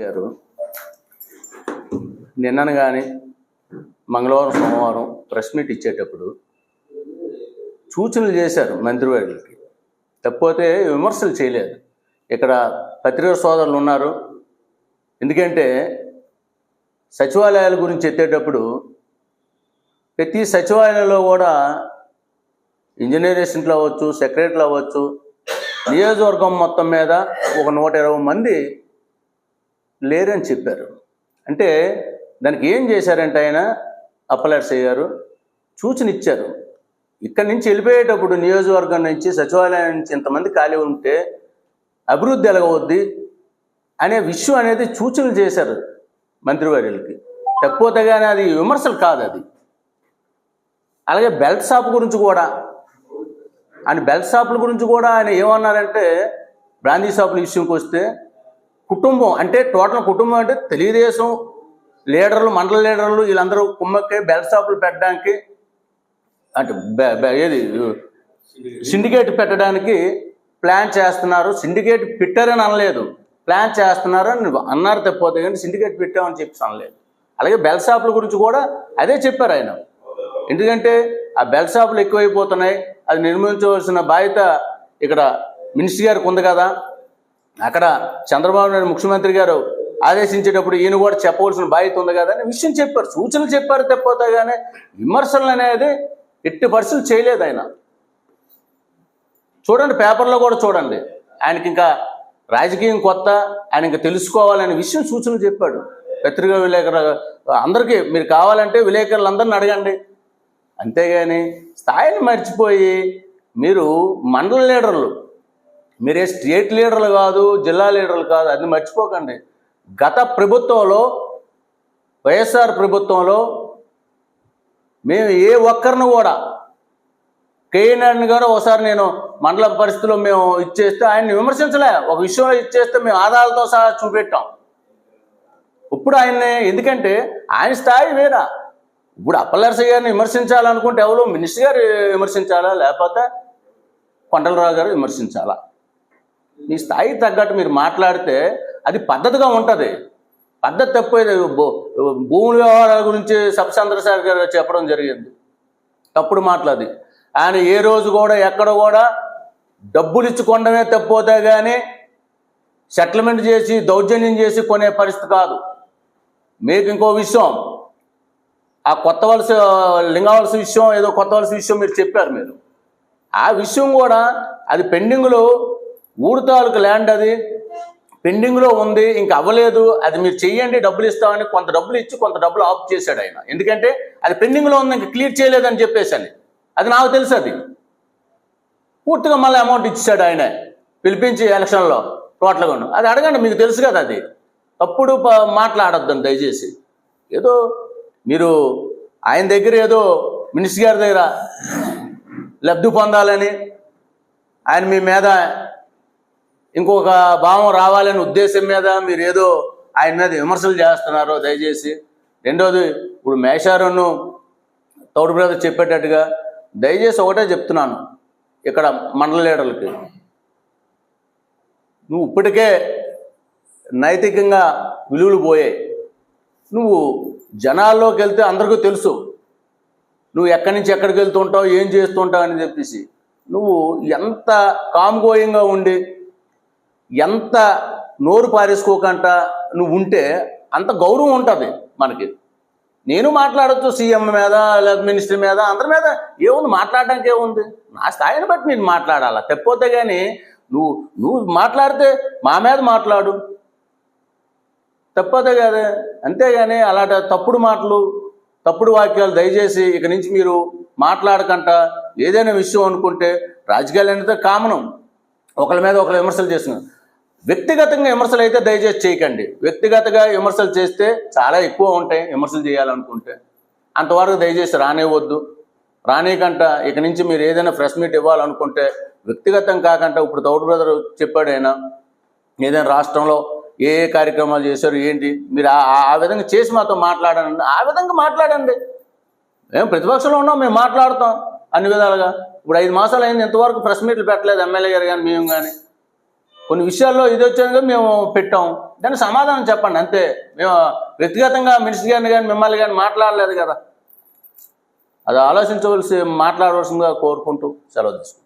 గారు. నిన్నను కానీ మంగళవారం సోమవారం ప్రెస్ మీట్ ఇచ్చేటప్పుడు సూచనలు చేశారు మంత్రివర్యులకి. తప్పితే విమర్శలు చేయలేదు. ఇక్కడ పత్రికా సోదరులు ఉన్నారు. ఎందుకంటే సచివాలయాల గురించి ఎత్తేటప్పుడు ప్రతి సచివాలయంలో కూడా ఇంజనీర్ అసిస్టెంట్లు అవ్వచ్చు సెక్రటరీలు అవ్వచ్చు నియోజకవర్గం మొత్తం మీద ఒక నూట ఇరవై మంది లేరని చెప్పారు. అంటే దానికి ఏం చేశారంటే ఆయన? అప్పలర్సయ్య అయ్యారు సూచన ఇచ్చారు ఇక్కడి నుంచి వెళ్ళిపోయేటప్పుడు నియోజకవర్గం నుంచి సచివాలయం నుంచి ఇంతమంది ఖాళీ ఉంటే అభివృద్ధి ఎలాగవుద్ది అనే విషయం అనేది సూచనలు చేశారు మంత్రివర్యులకి. తప్పితే కానీ అది విమర్శలు కాదు అది. అలాగే బెల్ట్ షాప్ గురించి కూడా ఆయన బెల్ట్ షాపుల గురించి కూడా ఆయన ఏమన్నారంటే బ్రాందీ షాపుల విషయంకి వస్తే కుటుంబం అంటే టోటల్ కుటుంబం అంటే తెలుగుదేశం లీడర్లు మండల లీడర్లు వీళ్ళందరూ కుమ్మక్కి బెల్ట్ షాపులు పెట్టడానికి అంటే ఏది? సిండికేట్ పెట్టడానికి ప్లాన్ చేస్తున్నారు. సిండికేట్ పెట్టారని అనలేదు. ప్లాన్ చేస్తున్నారు అని అన్నారు తప్పిపోతే కానీ సిండికేట్ పెట్టామని చెప్పి అనలేదు. అలాగే బెల్ షాపుల గురించి కూడా అదే చెప్పారు ఆయన. ఎందుకంటే ఆ బెల్ షాపులు ఎక్కువైపోతున్నాయి. అది నిర్మించవలసిన బాధ్యత ఇక్కడ మినిస్టర్ గారికి ఉంది కదా. అక్కడ చంద్రబాబు నాయుడు ముఖ్యమంత్రి గారు ఆదేశించేటప్పుడు ఈయన కూడా చెప్పవలసిన బాధ్యత ఉంది కదా అని విషయం చెప్పారు. సూచనలు చెప్పారు తప్పిపోతే కానీ విమర్శలు అనేది ఎట్టి పరిస్థితులు చేయలేదు ఆయన. చూడండి పేపర్లో కూడా చూడండి. ఆయనకి ఇంకా రాజకీయం కొత్త ఆయన ఇంకా తెలుసుకోవాలనే విషయం సూచనలు చెప్పాడు. పత్రికా విలేకరు అందరికీ మీరు కావాలంటే విలేకరులందరిని అడగండి. అంతేగాని స్థాయిని మర్చిపోయి మీరు మండల లీడర్లు మీరే స్టేట్ లీడర్లు కాదు జిల్లా లీడర్లు కాదు అది మర్చిపోకండి. గత ప్రభుత్వంలో వైఎస్ఆర్ ప్రభుత్వంలో మేము ఏ ఒక్కరిని కూడా కేఎన్ఆర్ని గారు ఒకసారి నేను మండల పరిస్థితిలో మేము ఇచ్చేస్తే ఆయన్ని విమర్శించలే. ఒక విషయంలో ఇచ్చేస్తే మేము ఆధారాలతో సహా చూపెట్టాం. ఇప్పుడు ఆయన్ని ఎందుకంటే ఆయన స్థాయి వేరా. ఇప్పుడు అప్పలరసయ్య గారిని విమర్శించాలనుకుంటే ఎవరు? మినిస్టర్ గారు విమర్శించాలా? లేకపోతే కొండలరావు గారు విమర్శించాలా? మీ స్థాయికి తగ్గట్టు మీరు మాట్లాడితే అది పద్ధతిగా ఉంటుంది. పద్ధతి తప్పేది భూ- భూముల వ్యవహారాల గురించి సబ్ గారు చెప్పడం జరిగింది. తప్పుడు మాట్లాది ఆయన ఏ రోజు కూడా ఎక్కడ కూడా డబ్బులు ఇచ్చుకోవడమే తప్పిపోతే కానీ సెటిల్మెంట్ చేసి దౌర్జన్యం చేసి కొనే పరిస్థితి కాదు. మీకు ఇంకో విషయం. ఆ కొత్త వలస లింగవలస విషయం ఏదో కొత్త వలస విషయం మీరు చెప్పారు మీరు. ఆ విషయం కూడా అది పెండింగ్లో ఊరు తాలూకు ల్యాండ్ అది. పెండింగ్లో ఉంది ఇంకా అవ్వలేదు. అది మీరు చెయ్యండి డబ్బులు ఇస్తామని కొంత డబ్బులు ఇచ్చి కొంత డబ్బులు ఆఫ్ చేశాడు ఆయన. ఎందుకంటే అది పెండింగ్లో ఉంది ఇంకా క్లియర్ చేయలేదని చెప్పేసి అని. అది నాకు తెలుసు అది. పూర్తిగా మళ్ళీ అమౌంట్ ఇచ్చాడు ఆయన. పిలిపించి ఎలక్షన్లో టోటల్గా అది అడగండి మీకు తెలుసు కదా అది. తప్పుడు ప- దయచేసి. ఏదో మీరు ఆయన దగ్గర ఏదో మినిస్టర్ గారి దగ్గర లబ్ధి పొందాలని ఆయన మీ మీద ఇంకొక భావం రావాలనే ఉద్దేశం మీద మీరు ఏదో ఆయన మీద విమర్శలు చేస్తున్నారు దయచేసి. రెండోది ఇప్పుడు మేషారును తౌడు బ్రదర్ చెప్పేటట్టుగా దయచేసి ఒకటే చెప్తున్నాను ఇక్కడ మండల లీడర్లకి. నువ్వు ఇప్పటికే నైతికంగా విలువలు పోయాయి. నువ్వు జనాల్లోకి వెళ్తే అందరికీ తెలుసు. నువ్వు ఎక్కడి నుంచి ఎక్కడికి వెళ్తుంటావు ఏం చేస్తుంటావు అని చెప్పేసి. నువ్వు ఎంత కామ్గోయంగా ఉండి ఎంత నోరు పారేసుకోకంట నువ్వు ఉంటే అంత గౌరవం ఉంటుంది మనకి. నేను మాట్లాడచ్చు సీఎం మీద లేదా మినిస్టర్ మీద అందరి మీద ఏముంది? మాట్లాడడానికి ఏముంది? నా స్థాయిని బట్టి నేను మాట్లాడాలా? తెప్పోతే కానీ నువ్వు నువ్వు మాట్లాడితే మా మీద మాట్లాడు. తప్పదే కదా అంతేగాని అలాంటి తప్పుడు మాటలు తప్పుడు వాక్యాలు దయచేసి ఇక నుంచి మీరు మాట్లాడకంట. ఏదైనా విషయం అనుకుంటే రాజకీయాలు అనేది కామనం. ఒకరి మీద ఒకరు విమర్శలు చేస్తున్నారు. వ్యక్తిగతంగా విమర్శలు అయితే దయచేసి చేయకండి. వ్యక్తిగతంగా విమర్శలు చేస్తే చాలా ఎక్కువ ఉంటాయి విమర్శలు చేయాలనుకుంటే. అంతవరకు దయచేసి రానివ్వద్దు. రానికంట ఇక నుంచి మీరు ఏదైనా ఫ్రెష్ మీట్ ఇవ్వాలనుకుంటే వ్యక్తిగతం కాకుండా ఇప్పుడు తౌడు బ్రదర్ చెప్పాడు ఆయన ఏదైనా రాష్ట్రంలో ఏ ఏ కార్యక్రమాలు చేశారు ఏంటి మీరు ఆ- ఆ- ఆ విధంగా చేసి మాతో మాట్లాడండి. ఆ విధంగా మాట్లాడండి. మేము ప్రతిపక్షంలో ఉన్నాం మేము మాట్లాడతాం అన్ని విధాలుగా. ఇప్పుడు ఐదు మాసాలు అయింది ఇంతవరకు ప్రెస్ మీట్లు పెట్టలేదు ఎమ్మెల్యే గారు కానీ మేము కానీ కొన్ని విషయాల్లో ఇది వచ్చాక మేము పెట్టాం. దాని సమాధానం చెప్పండి అంతే. మేము వ్యక్తిగతంగా మినిస్టర్ గారిని కానీ మిమ్మల్ని కానీ మాట్లాడలేదు కదా. అది ఆలోచించవలసి మాట్లాడవలసిందిగా కోరుకుంటూ సెలవు తీసుకుంటాం